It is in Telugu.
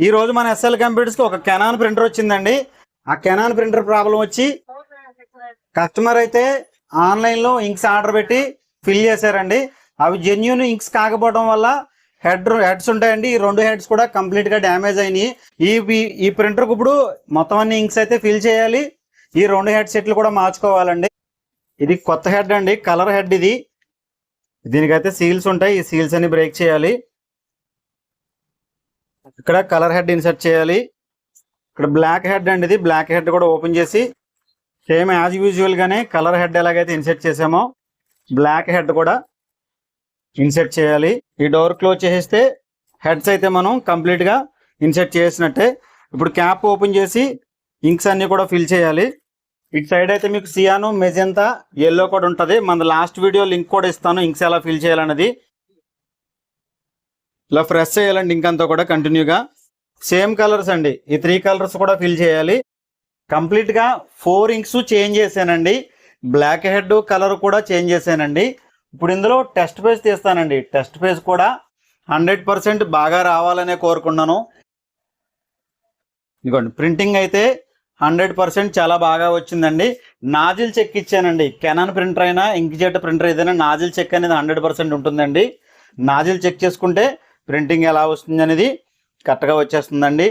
ఈ రోజు మన ఎస్ఎల్ కంప్యూటర్స్కి ఒక కెనాన్ ప్రింటర్ వచ్చిందండి. ఆ కెనాన్ ప్రింటర్ ప్రాబ్లం వచ్చి కస్టమర్ అయితే ఆన్లైన్లో ఇంక్స్ ఆర్డర్ పెట్టి ఫిల్ చేశారండి. అవి జెన్యున్ ఇంక్స్ కాకపోవడం వల్ల హెడ్ హెడ్స్ ఉంటాయండి. ఈ రెండు హెడ్స్ కూడా కంప్లీట్గా డ్యామేజ్ అయినాయి. ఈ ఈ- ప్రింటర్ ఇప్పుడు మొత్తం అన్ని ఇంక్స్ అయితే ఫిల్ చేయాలి. ఈ రెండు హెడ్ సెట్లు కూడా మార్చుకోవాలండి. ఇది కొత్త హెడ్ అండి. కలర్ హెడ్ ఇది. దీనికైతే సీల్స్ ఉంటాయి. ఈ సీల్స్ అన్ని బ్రేక్ చేయాలి. ఇక్కడ కలర్ హెడ్ ఇన్సర్ట్ చేయాలి. ఇక్కడ బ్లాక్ హెడ్ అండి ఇది. బ్లాక్ హెడ్ కూడా ఓపెన్ చేసి సేమ్ యాజ్ యూజువల్ గానే కలర్ హెడ్ ఎలాగైతే ఇన్సర్ట్ చేసామో బ్లాక్ హెడ్ కూడా ఇన్సర్ట్ చేయాలి. ఈ డోర్ క్లోజ్ చేసేస్తే హెడ్స్ అయితే మనం కంప్లీట్గా ఇన్సర్ట్ చేసినట్టే. ఇప్పుడు క్యాప్ ఓపెన్ చేసి ఇంక్స్ అన్ని కూడా ఫిల్ చేయాలి. ఇటు సైడ్ అయితే మీకు సియాను మెజెంతా ఎల్లో కూడా ఉంటుంది. మన లాస్ట్ వీడియో లింక్ కూడా ఇస్తాను. ఇంక్స్ ఎలా ఫిల్ చేయాలన్నది. ఇలా ఫ్రెష్ చేయాలండి ఇంకంతా కూడా కంటిన్యూగా. సేమ్ కలర్స్ అండి. ఈ త్రీ కలర్స్ కూడా ఫిల్ చేయాలి. కంప్లీట్గా ఫోర్ ఇంక్స్ చేంజ్ చేశానండి. బ్లాక్ హెడ్ కలర్ కూడా చేంజ్ చేశానండి. ఇప్పుడు ఇందులో టెస్ట్ పేజ్ తీస్తానండి. టెస్ట్ పేజ్ కూడా హండ్రెడ్ పర్సెంట్ బాగా రావాలనే కోరుకున్నాను ఇదిగోండి ప్రింటింగ్ అయితే హండ్రెడ్ పర్సెంట్ చాలా బాగా వచ్చిందండి. నాజిల్ చెక్ ఇచ్చానండి. కెనాన్ ప్రింటర్ అయినా ఇంక్జెట్ ప్రింటర్ ఏదైనా నాజిల్ చెక్ అనేది హండ్రెడ్ పర్సెంట్ ఉంటుందండి. నాజిల్ చెక్ చేసుకుంటే ప్రింటింగ్ ఎలా వస్తుంది అనేది కరెక్ట్గా వచ్చేస్తుందండి.